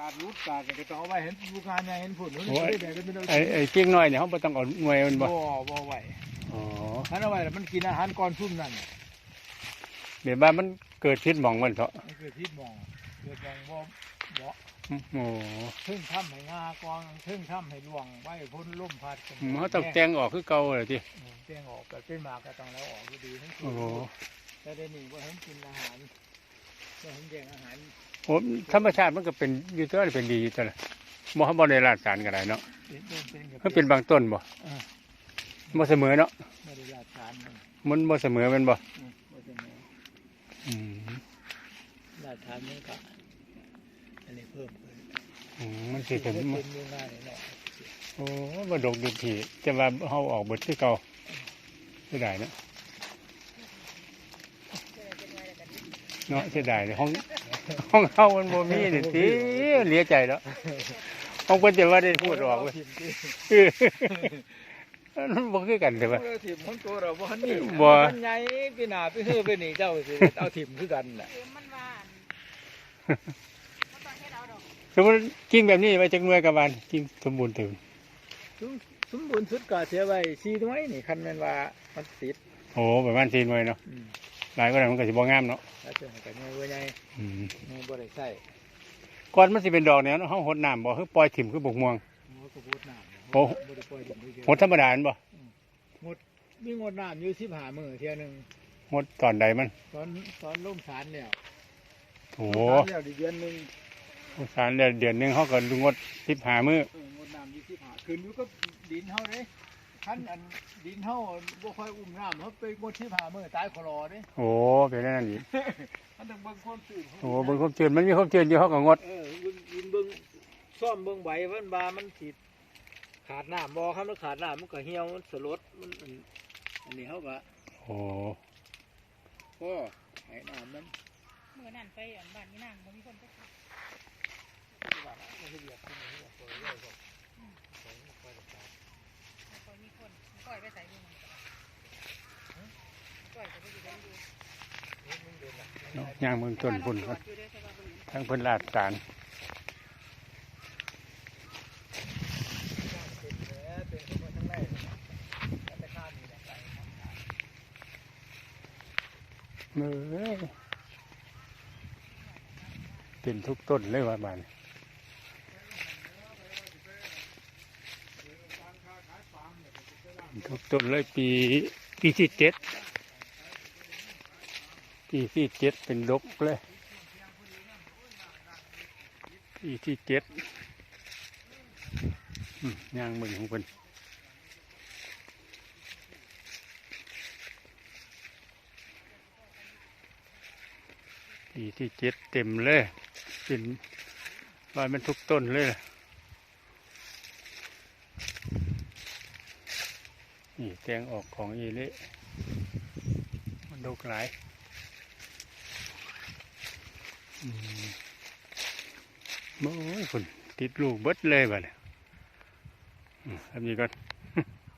กาดรุดกาดก็ต้องเอาไว้เห็นลูกงานใหญ่เห็นผลนู้นโอ้ยได้แต่เป็นไอ้ไอ้เกี้ยงน้อยเนี่ยเขาบ่ต้องเอาหน่วยมันบ่บ่บ่ไหวอ๋อท่านเอาไว้แล้วมันกินอาหารก่อนซุ่มนั่นเดี๋ยวบ้านมันเกิดพิษหมองมันเถอะมันคือทิศมองเกิดมองบ่บ่โอ้เพิ่งทำให้งากองเพิ่งทำให้ล่วงไว้พ้นลมพัดกันเขาต้องแต่งออกคือเก่าเลยทีเตียงออกแต่เป็นหมากก็ต้องแล้วออกอยู่ดีทั้งคืโอ้โหแต่ได้นี่ว่าเห็นกินอาหารว่าเห็นแย่งอาหาร โอ้ธรรมชาติมันก็เป็นอยู่ตัวเป็นดีอยู่ตัวละบ่เขาบ่ได้ราดสารก็ได้เนาะเป็นเป็นเป็นกับมันเป็นบางต้นบ่เออบ่เสมอเนาะไม่ได้ยาทานมันมันบ่เสมอแมันบ่อืมบ่เป็นไงอืมยาทานมันก็อันนี้เพิ่มขึ้นอืมมันสิเป็ถึนงเป็นอยู่ง่ายเนาะโอ้บ่ดกดุทีจะว่าเฮาออกเบิดคือเก่าเสียดายเนาะเนาะเสียดายเลยห้อง ห้องเฮามันบ่มีนี่ติเหลียใจแล้วห้องเพิ่นจะว่าได้พูดออกเว้ยถิ่มที่เออมันบ่คือกันเด้อว่าเราถิ่มของตัวเราบ่ทันนี่บ่มันใหญ่ปีหน้าปีเฮือไปนี่เจ้าสิเอาถิ่มคือกันแหละคือมันว่ามันต้องเฮ็ดเอาดอกสมมุติกิ่งแบบนี้ไว้จักหน่วยกับบ้านกิ่งสมบูรณ์ถึงสมสมบูรณ์สุดก็เสียไว้4หน่วยนี่คันแม่นว่ามันติดโอ้ประมาณ4หน่วยเนาะอืม หลายกว่านั้นมันก็สิบ่งามเนาะแล้วเจอกันใหญ่เว้ยใหญ่อืมใหญ่บ่ได้ใช้ก่อนมันสิเป็นดอกเนี่ยเนาะเฮาหดน้ำบ่คือปล่อยถิ่มคือบกม่วงโอ้ก็พูดน้ำโอ้ บ่ได้ปล่อยถิ่มเยอะหดธรรมดาแม่นบ่มีงดน้ำอยู่15มื้อเที่ยหนึงหดตอนใดมัน ตอนตอนล่มสารแล้วโอ้ล่มสารแล้วอีกเดือนหนึงสารเดือนเดือนหนึงเขาก็งดสิบหามื้อเอองดน้ำอยู่15ขึ้นอยู่กับดินเฮาเด้ คันอันดินเฮาบ่ค่อยอุ้มน้ำเฮาไปงด15มื้อตายคลอเด้โอ้เป็นนั่นอีกมันต้องเบิ่งความตื่นโอ้เบิ่งความชื้นมันมีความชื้นอยู่เขาก็งดเออเบิ่งยินเบิ่งซ่อมเบิ่งใบมันบามันสิขาดน้ำบ่ครับมันขาดน้ำมันก็เหี่ยวมันสลดมันอันอันนี้เฮาก็โอ้ก็ให้น้ำมันมื้อนั้นไปอันบ้านนี่นางบ่มีคนไปขายบ่ค่อยมีคนมันก้อยไปใส่บุ้งก้อยก็ไปอยู่ได้อยู่ เนาะ ย่างเมืองต้นพุ่นก่ก่ออนอยู่เด้อแต่ว่าบ่เห็นทั้งเพิ่นลาดสารเป็นแผลเป็นคนมาทั้งในแล้วแต่ข้ามนี่แหละไปทำงานเอ้ยเป็นทุกต้นเลยว่าบ้านทุกต้นเลยปีปีที่เจ็ด ปีที่เจ็ดเป็นดกเลยปีที่เจ็ดย่างมือของเพิ่นปีที่เจ็ดเต็มเลย เป็นลอยมันทุกต้นเลยนี่แตงออกของอีเละมันดกหลาย โอ้ยคนติดลูกเบิดเลยบ่เนี่ยทำนี้ก่อน